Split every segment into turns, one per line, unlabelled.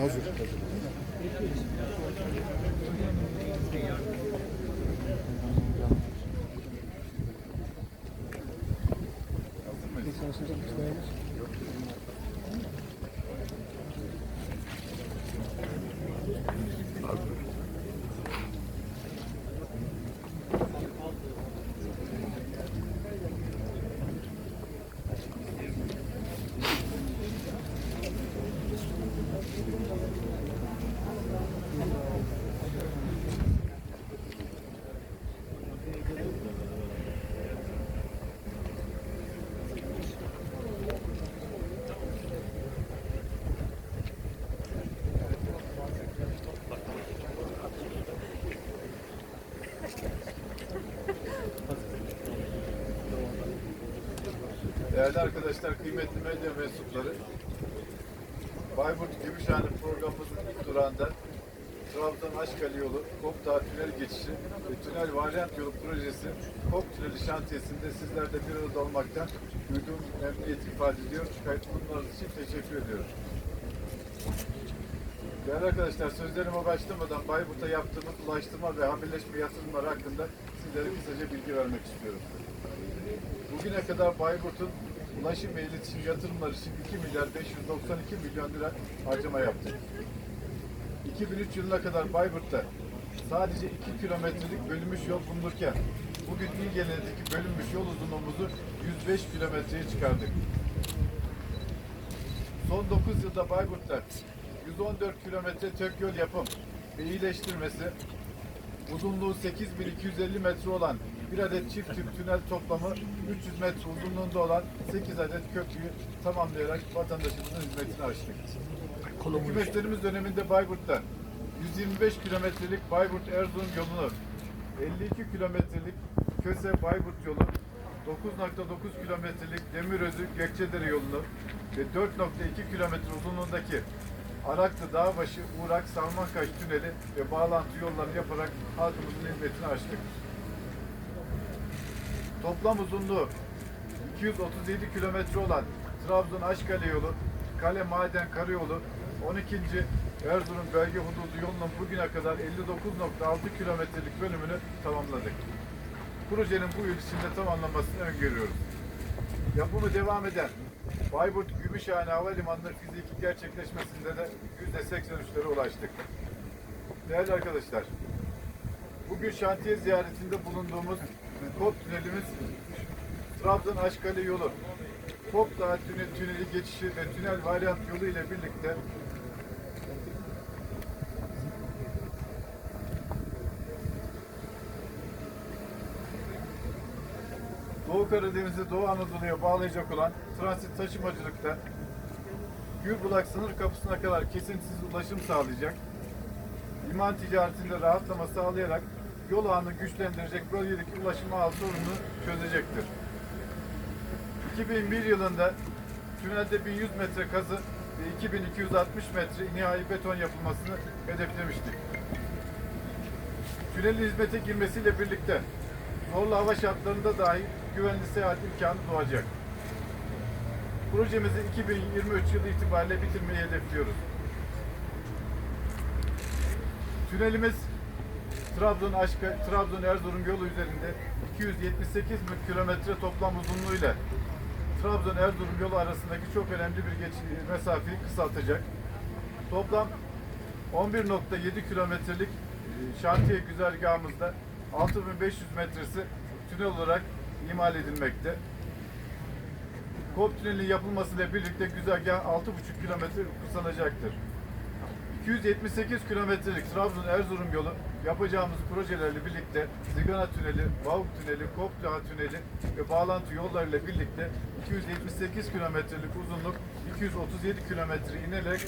Hazır.
Değerli arkadaşlar, kıymetli medya mensupları, Bayburt Gümüşhane programımızın ilk durağında Trabzon Aşkali yolu, Kopdağ Tünel geçişi ve Tünel Varyant Yolu projesi Kop Tüneli şantiyesinde sizlerle bir arada olmaktan duyduğum memnuniyet ifade ediyor. Bulunmanız için teşekkür ediyorum. Değerli arkadaşlar, sözlerime başlamadan Bayburt'a yaptığımız ulaştırma ve haberleşme yatırımları hakkında sizlere kısaca bilgi vermek istiyorum. Bugüne kadar Bayburt'un ulaşım ve iletişim yatırımları için 2 milyar 592 milyon lira harcama yaptık. 2003 yılına kadar Bayburt'ta sadece 2 kilometrelik bölünmüş yol bulunurken bugün il genelindeki bölünmüş yol uzunluğumuzu 105 kilometreye çıkardık. Son 9 yılda Bayburt'ta 114 kilometre tök yol yapım ve iyileştirmesi, uzunluğu 8250 metre olan bir adet çift tüp tünel toplamı 300 metre uzunluğunda olan 8 adet köprüyü tamamlayarak vatandaşımızın hizmetini açtık. Hükümetlerimiz döneminde Bayburt'ta 125 kilometrelik Bayburt-Erzurum yolunu, 52 kilometrelik Köse-Bayburt yolu, 9.9 kilometrelik Demirözü Gökçedere yolunu ve 4.2 kilometre uzunluğundaki Araklı Dağbaşı, Uğrak, Salmankaş tüneli ve bağlantı yollarını yaparak halkımızın hizmetini açtık. Toplam uzunluğu 237 kilometre olan Trabzon Aşkale yolu, Kale Maden Karayolu, 12. Erzurum bölge hududu yolunun bugüne kadar 59.6 kilometrelik bölümünü tamamladık. Projenin bu yıl içinde tamamlanmasını öngörüyoruz. Yapımı devam eden Bayburt Gümüşhane Havalimanı'nın fiziki gerçekleşmesinde de %83'lere ulaştık. Değerli arkadaşlar, bugün şantiye ziyaretinde bulunduğumuz Kop tünelimiz Trabzon Aşkale yolu, Kop Dağı tüneli, tüneli geçişi ve tünel varyant yolu ile birlikte Doğu Karadeniz'i Doğu Anadolu'ya bağlayacak olan transit taşımacılıkta Gürbulak sınır kapısına kadar kesintisiz ulaşım sağlayacak. liman ticaretinde rahatlama sağlayarak yol ağını güçlendirecek bölgedeki ulaşım ağı sorununu çözecektir. 2001 yılında tünelde 1100 metre kazı ve 2260 metre nihai beton yapılmasını hedeflemiştik. Tünelin hizmete girmesiyle birlikte zorlu hava şartlarında dahi güvenli seyahat imkanı doğacak. Projemizi 2023 yılı itibariyle bitirmeyi hedefliyoruz. Tünelimiz Trabzon Aşka, Trabzon Erzurum yolu üzerinde 278 kilometre toplam uzunluğuyla Trabzon Erzurum yolu arasındaki çok önemli bir geç mesafeyi kısaltacak. Toplam 11.7 kilometrelik e, şantiye güzergahımızda 6500 metresi tünel olarak imal edilmekte. Kop tünelinin yapılmasıyla birlikte güzergah 6,5 kilometre kısalacaktır. 278 kilometrelik Trabzon-Erzurum yolu yapacağımız projelerle birlikte Zigana Tüneli, Vavuk Tüneli, Kopdağı Tüneli ve bağlantı yollarıyla birlikte 278 kilometrelik uzunluk 237 kilometre inerek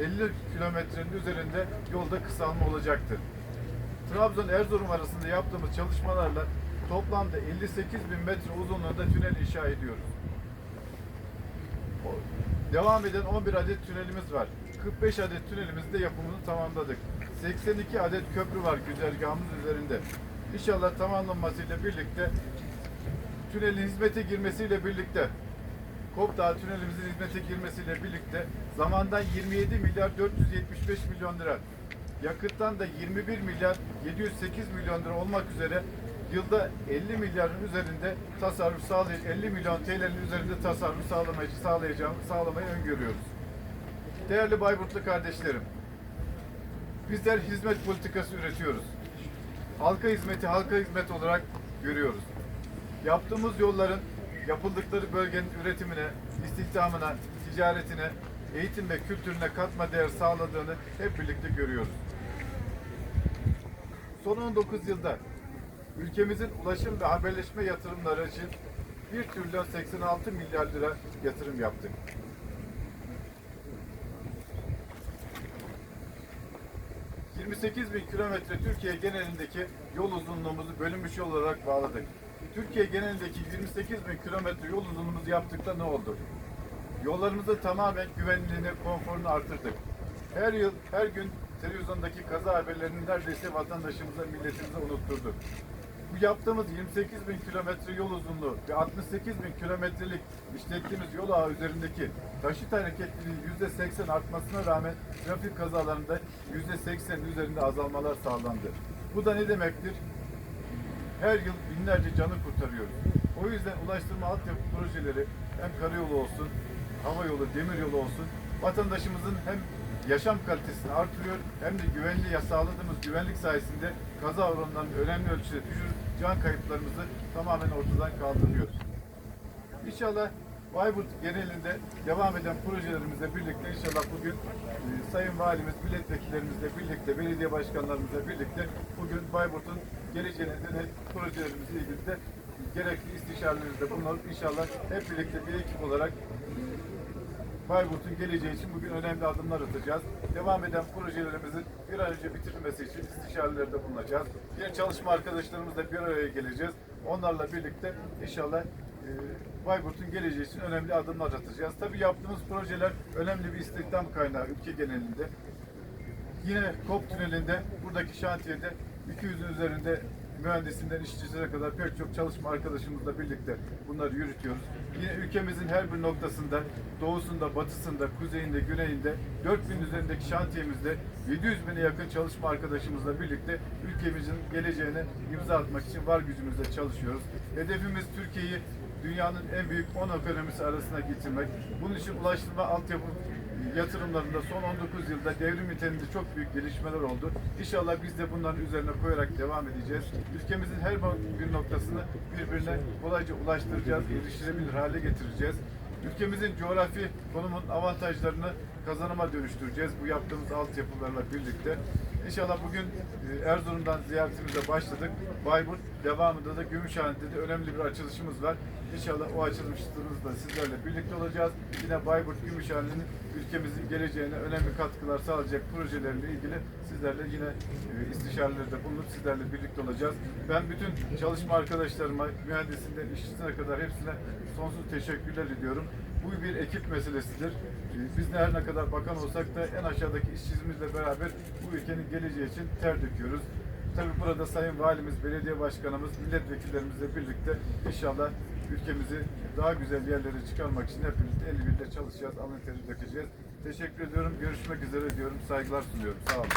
50 kilometrenin üzerinde yolda kısalma olacaktır. Trabzon-Erzurum arasında yaptığımız çalışmalarla toplamda 58 bin metre uzunluğunda tünel inşa ediyoruz. Devam eden 11 adet tünelimiz var. 45 adet tünelimizde yapımını tamamladık. 82 adet köprü var güzergahımız üzerinde. İnşallah tamamlanmasıyla birlikte tünelin hizmete girmesiyle birlikte Kopdağ tünelimizin hizmete girmesiyle birlikte zamandan 27 milyar 475 milyon lira, yakıttan da 21 milyar 708 milyon lira olmak üzere yılda 50 milyarın üzerinde tasarruf sağlay 50 milyon TL'nin üzerinde tasarruf sağlamayı sağlayacağım sağlamayı öngörüyoruz. Değerli Bayburtlu kardeşlerim, bizler hizmet politikası üretiyoruz. Halka hizmeti halka hizmet olarak görüyoruz. Yaptığımız yolların yapıldıkları bölgenin üretimine, istihdamına, ticaretine, eğitim ve kültürüne katma değer sağladığını hep birlikte görüyoruz. Son 19 yılda ülkemizin ulaşım ve haberleşme yatırımları için 1 trilyon 86 milyar lira yatırım yaptık. ...28 bin kilometre Türkiye genelindeki yol uzunluğumuzu bölünmüş yol olarak bağladık. Türkiye genelindeki 28 bin kilometre yol uzunluğumuzu yaptık da ne oldu? Yollarımızı tamamen güvenliğini, konforunu artırdık. Her yıl, her gün televizyondaki kaza haberlerini neredeyse vatandaşımıza, milletimize unutturduk. Bu yaptığımız 28 bin kilometre yol uzunluğu ve 68 bin kilometrelik işlettiğimiz yol ağı üzerindeki taşıt hareketliliğinin yüzde 80 artmasına rağmen trafik kazalarında yüzde 80 üzerinde azalmalar sağlandı. Bu da ne demektir? Her yıl binlerce canı kurtarıyoruz. O yüzden ulaştırma altyapı projeleri hem karayolu olsun, hava yolu, demir yolu olsun vatandaşımızın hem yaşam kalitesini artırıyor hem de güvenliği sağladığımız güvenlik sayesinde kaza oranlarını önemli ölçüde düşürüp can kayıplarımızı tamamen ortadan kaldırıyoruz. İnşallah Bayburt genelinde devam eden projelerimizle birlikte inşallah bugün e, Sayın Valimiz, milletvekillerimizle birlikte, belediye başkanlarımızla birlikte bugün Bayburt'un geleceğine dönük projelerimizle ilgili de gerekli istişarelerinizde bulunup inşallah hep birlikte bir ekip olarak Bayburt'un geleceği için bugün önemli adımlar atacağız. Devam eden projelerimizin bir an önce bitirilmesi için istişarelerde bulunacağız. Diğer çalışma arkadaşlarımızla bir araya geleceğiz. Onlarla birlikte inşallah e, Bayburt'un geleceği için önemli adımlar atacağız. Tabii yaptığımız projeler önemli bir istihdam kaynağı ülke genelinde. Yine KOP tünelinde buradaki şantiyede 200'ün üzerinde mühendisinden işçisine kadar pek çok çalışma arkadaşımızla birlikte bunları yürütüyoruz. Yine ülkemizin her bir noktasında, doğusunda, batısında, kuzeyinde, güneyinde 4000 üzerindeki şantiyemizde 700 bine yakın çalışma arkadaşımızla birlikte ülkemizin geleceğine imza atmak için var gücümüzle çalışıyoruz. Hedefimiz Türkiye'yi dünyanın en büyük 10 ekonomisi arasına getirmek. Bunun için ulaştırma altyapı yatırımlarında son 19 yılda devrim niteliğinde çok büyük gelişmeler oldu. İnşallah biz de bunların üzerine koyarak devam edeceğiz. Ülkemizin her bir noktasını birbirine kolayca ulaştıracağız, erişilebilir hale getireceğiz. Ülkemizin coğrafi konumun avantajlarını kazanıma dönüştüreceğiz bu yaptığımız altyapılarla birlikte. İnşallah bugün e, Erzurum'dan ziyaretimize başladık. Bayburt devamında da Gümüşhane'de de önemli bir açılışımız var. İnşallah o açılışımızda sizlerle birlikte olacağız. Yine Bayburt Gümüşhane'nin ülkemizin geleceğine önemli katkılar sağlayacak projelerle ilgili sizlerle yine e, istişarelerde bulunup sizlerle birlikte olacağız. Ben bütün çalışma arkadaşlarıma, mühendisinden işçisine kadar hepsine sonsuz teşekkürler ediyorum. Bu bir ekip meselesidir. Ee, Biz ne her ne kadar bakan olsak da en aşağıdaki işçimizle beraber bu ülkenin geleceği için ter döküyoruz. Tabi burada Sayın Valimiz, Belediye Başkanımız, milletvekillerimizle birlikte inşallah ülkemizi daha güzel yerlere çıkarmak için hep birlikte el birlikte çalışacağız, alın teri dökeceğiz. Teşekkür ediyorum. Görüşmek üzere diyorum. Saygılar sunuyorum. Sağ olun.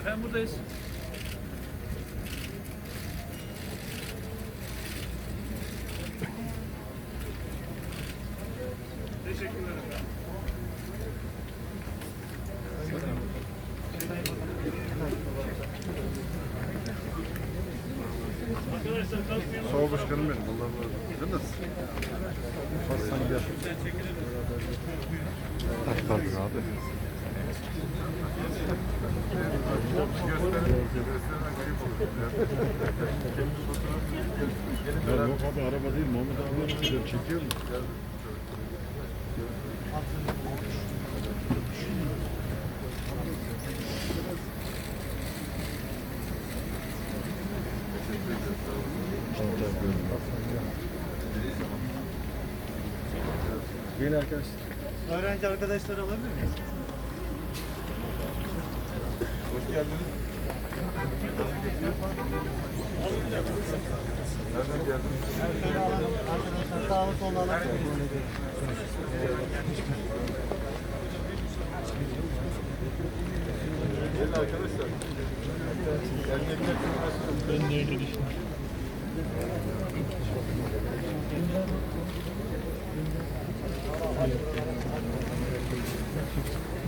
Efendim buradayız.
Teşekkürler. Sağ başkanım benim. Allah razı olsun. Değil gel. Tak abi.
Ya yok abi araba değil Muhammed abi çekiyor mu? Gelin arkadaşlar.
Öğrenci arkadaşları alabilir miyiz?
Hoş geldiniz. Nereden geldiniz?
Arkadaşlar sağlık olanlar.
Gelin arkadaşlar. Erkekler
Ben de öyle düşünüyorum. Thank you.